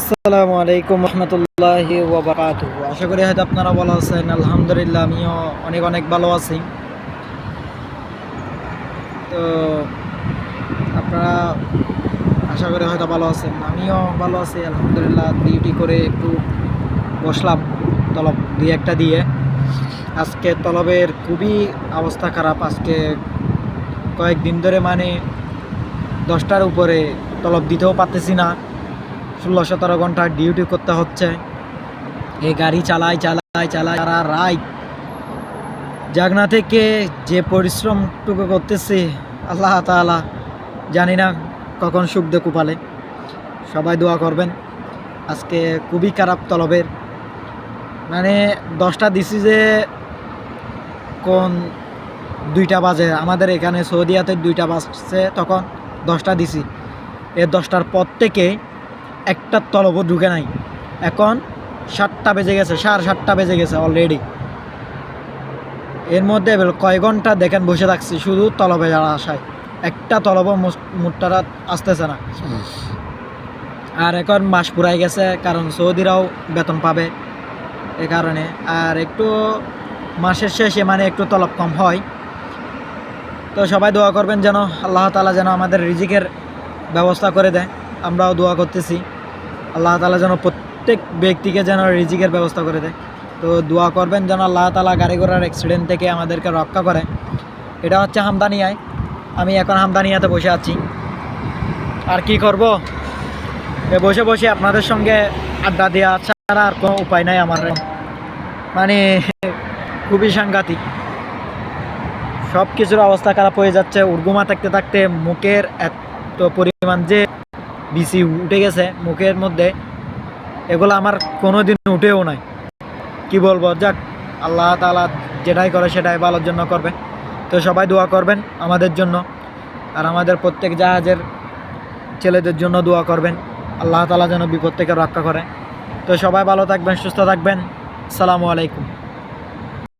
আসসালামু আলাইকুম রহমতুল্লাহ আশা করি হয়তো আপনারা ভালো আছেন, আলহামদুলিল্লাহ আমিও অনেক অনেক ভালো আছি। তো আপনারা আশা করি হয়তো ভালো আছেন, আমিও ভালো আছি, আলহামদুলিল্লাহ। ডিউটি করে একটু বসলাম, তলব দুই একটা দিয়ে। আজকে তলবের খুবই অবস্থা খারাপ, আজকে কয়েকদিন ধরে মানে দশটার উপরে তলব দিতেও পারতেছি না। ষোলো সতেরো ঘণ্টা ডিউটি করতে হচ্ছে। এই গাড়ি চালায় চালায় চালাই সারা রাত। জাগনা থেকে যে পরিশ্রমটুকু করতেছি, আল্লাহ তাআলা জানি না কখন সুখ দেখু পালে। সবাই দোয়া করবেন। আজকে খুবই খারাপ তলবের। মানে দশটা দিছি যে কোন দুইটা বাজে। আমাদের এখানে সৌদিয়াতে দুইটা বাজছে তখন দশটা দিছি। এর দশটার পর থেকে একটা তলব ঢুকে নাই। এখন সাতটা বেজে গেছে, সাড়ে সাতটা বেজে গেছে অলরেডি এর মধ্যে এবার কয় ঘণ্টা দেখেন বসে থাকছি, শুধু তলবে যারা আসায়। একটা তলব মুট্টারা আসতেছে না। আর এখন মাস পুরাই গেছে, কারণ সৌদিরাও বেতন পাবে এ কারণে। আর একটু মাসের শেষে মানে একটু তলব কম হয়। তো সবাই দোয়া করবেন যেন আল্লাহ তালা যেন আমাদের রিজিকের ব্যবস্থা করে দেয়। আমরাও দোয়া করতেছি। আল্লাহ তালা যেন প্রত্যেক ব্যক্তিকে যেন রিজিকের ব্যবস্থা করে দেয়। তো দোয়া করবেন যেন আল্লাহ তালা গাড়ি ঘোড়ার অ্যাক্সিডেন্ট থেকে আমাদেরকে রক্ষা করে এটা হচ্ছে হামদানিয়ায়। আমি এখন হামদানিয়াতে বসে আছি। আর কি করব? বসে বসে আপনাদের সঙ্গে আড্ডা দেওয়া ছাড়া আর কোনো উপায় নাই আমার। মানে খুবই সাংঘাতিক। সব কিছুর অবস্থা খারাপ হয়ে যাচ্ছে। উর্গুমা থাকতে থাকতে মুখের এত পরিমাণ যে বিসি উঠে গেছে মুখের মধ্যে, এগুলো আমার কোনো দিন উঠেও নাই। কি বলব, যাক, আল্লাহ তালা যেটাই করে সেটাই ভালোর জন্য করবে। তো সবাই দোয়া করবেন আমাদের জন্য, আর আমাদের প্রত্যেক জাহাজের ছেলেদের জন্য দোয়া করবেন, আল্লাহ তালা যেন বিপদ থেকে রক্ষা করে। তো সবাই ভালো থাকবেন, সুস্থ থাকবেন। সালামু আলাইকুম।